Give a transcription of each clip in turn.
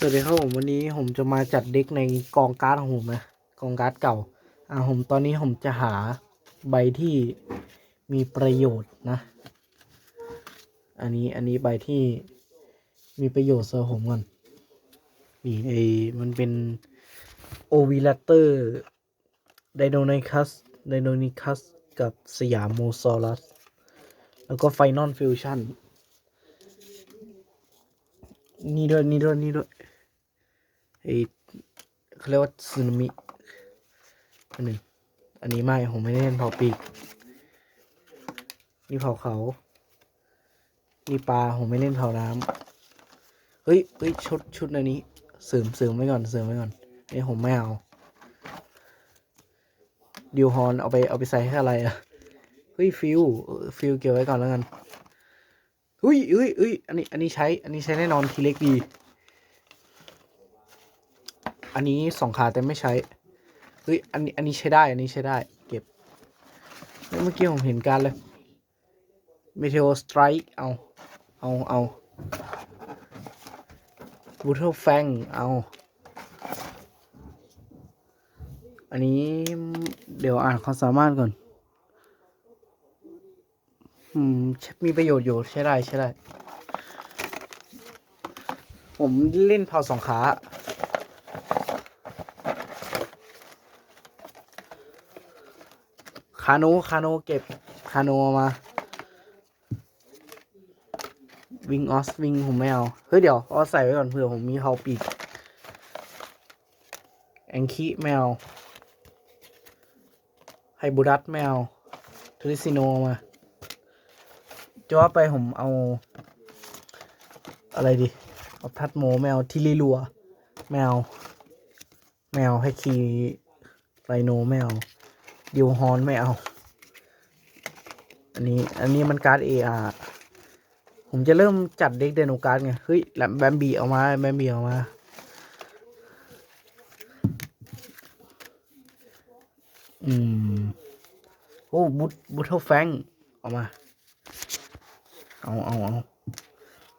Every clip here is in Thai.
สวัสดีครับผมวันนี้ผมจะมาจัดเด็กในกองการ์ดของผมนะกองการ์ดเก่าอ่าผมตอนนี้ผมจะหาใบที่มีประโยชน์นะ อันนี้อันนี้ใบที่มีประโยชน์สำหรับผมก่อนนี่ไอมันเป็นโอวิลเตอร์ไดโนไนคัสไดโนนิคัสกับสยามโมซอรัส แล้วก็ไฟนอลฟิวชั่นนี่ด้วยนี่ด้วยนี่ด้วย ไอเขาเรียกว่าสึนามิอันหนึ่งอันนี้ไม่ผมไม่ได้เล่นเผาปีกนี่เผาเขานี่ปลาผมไม่เล่นเผาน้ำเฮ้ยเฮ้ยชุดชุดอันนี้เสริมเสริมไว้ก่อนเสริมไว้ก่อนไอ้ผมไม่เอาดิวฮอนเอาไปเอาไปใส่ให้อะไรอะเฮ้ยฟิวฟิวเก็บไว้ก่อนแล้วกันอุ้ยอุ้ยอุ้ยอันนี้อันนี้ใช้อันนี้ใช้แน่นอนทีเล็กดี อันนี้สองขาแต่ไม่ใช้เฮ้ยอันนี้อันนี้ใช้ได้ อันนี้ใช้ได้ เก็บ เมื่อกี้ผมเห็นการเลยเมเทโอสไตรค์เอา เอา เอาบูเทลแฟงเอา อันนี้เดี๋ยวอ่านความสามารถก่อน อืม มีประโยชน์อยู่ใช้ได้ ใช้ได้ ผมเล่นเผาสองขาาโนคาโนเก็บคาโนมาวิงออสวิงผมไม่เอา เฮ้ย เดี๋ยวเอาใส่ไว้ก่อนเผื่อผมมีเฮาปีกแองคิไม่เอาไฮบูรัสไม่เอาทริซิโนมาจะว่าไปผมเอา อะไรดีเอาทัดโมแมวทิลิลัว แมว แมวให้คีไรโนแมว ดิวฮอนไม่เอา อันนี้ อันนี้มันการ์ดเออาผมจะเริ่มจัดเด็กเดโนการ์ดไง เฮ้ยแบมบีเอามา แบมบีเอามา อืม โอ้บุตบุตเทลแฟงเอามา เอาเอาเอา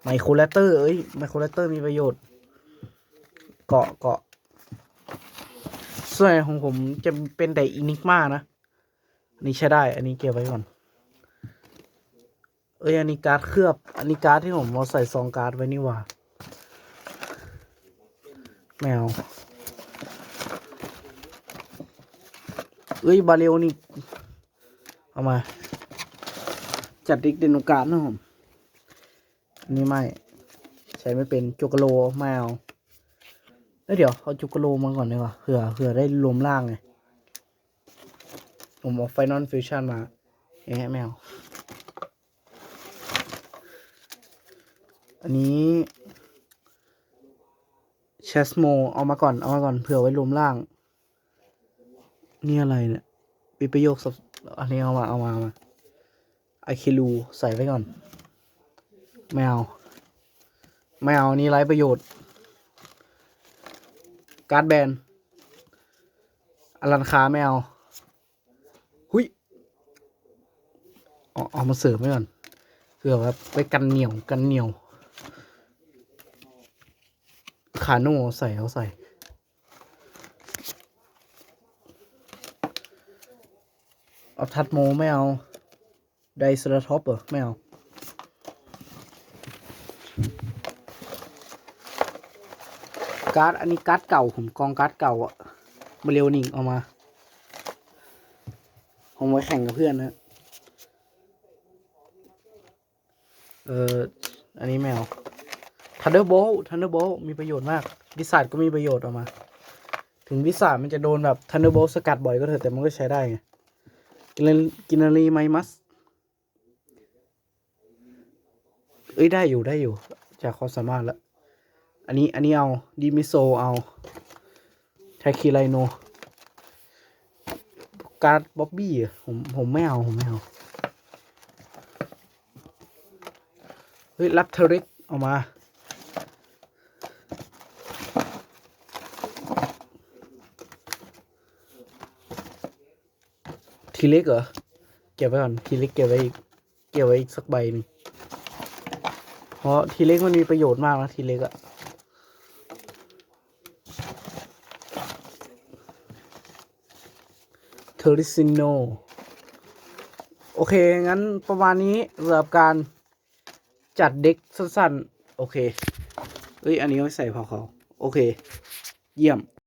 ไมโครเลเตอร์ เอ้ย ไมโครเลเตอร์มีประโยชน์ เกาะเกาะส่วนของผมจะเป็นแต่อินิกมานะ อันนี้ใช้ได้ อันนี้เก็บไว้ก่อน เอ้ย อันนี้การ์ดเคลือบ อันนี้การ์ดที่ผมเอาใส่ซองการ์ดไว้นี่ว่าแมว เอ้ย บาเรลนี่ เอามา จัดดิกเดนโนการ์ดนะผม อันนี้ไม่ ใช้ไม่เป็นจุกโกโลไม่เอาเอ้ยเดี๋ยวเอาจุกโกโลมาก่อนดีกว่าเผื่อเผื่อได้รวมร่างไง ผมเอาไฟนอลฟิวชั่นมาแหมไม่เอาอันนี้เชสโมเอามาก่อน เอามาก่อนเผื่อไว้รวมร่าง นี่อะไรเนี่ยปีประโยคสับอันนี้เอามา เอามาเอามาไอคิลูใส่ไว้ก่อน ไม่เอา ไม่เอา นี่ไร้ประโยชน์ การ์ดแบนอลันคาไม่เอา หุย เอามาเสริมไว้ก่อนเพื่อว่าไปกันเหนียวกันเหนียวขาโน่ใส่เอาใส่ เอาทัดโมไม่เอา ไดสระท็อปเหรอไม่เอาการ์ดอันนี้การ์ดเก่าผมกองการ์ดเก่าอะมาเร็วนิ่งเอามา ผมไว้แข่งกับเพื่อนนะ เอออันนี้ไม่เอาทันเดอร์โบลทันเดอร์โบลมีประโยชน์มากวิสัทก็มีประโยชน์ออกมา ถึงวิสัทมันจะโดนแบบทันเดอร์โบลสกัดบ่อยก็เถอะแต่มันก็ใช้ได้ไงกินกินนารีไมมัสเอ้ยได้อยู่ได้อยู่ จากความสามารถแล้วอันนี้อันนี้เอาดีมิโซเอาไทคิไรโนการ์ดบ๊อบบี้ผมผมไม่เอาผมไม่เอา เฮ้ยรับเทริกออกมา ทีเล็กเหรอ เก็บไว้ก่อน ทีเล็กเก็บไว้เก็บไว้อีกสักใบหนึ่งเพราะทีเล็กมันมีประโยชน์มากนะทีเล็กอะเทอริซิโน โอเค งั้นประมาณนี้สำหรับการ จัดเด็กสั้นๆ โอเค เอ้ย อันนี้ไม่ใส่พอเขาโอเค เยี่ยม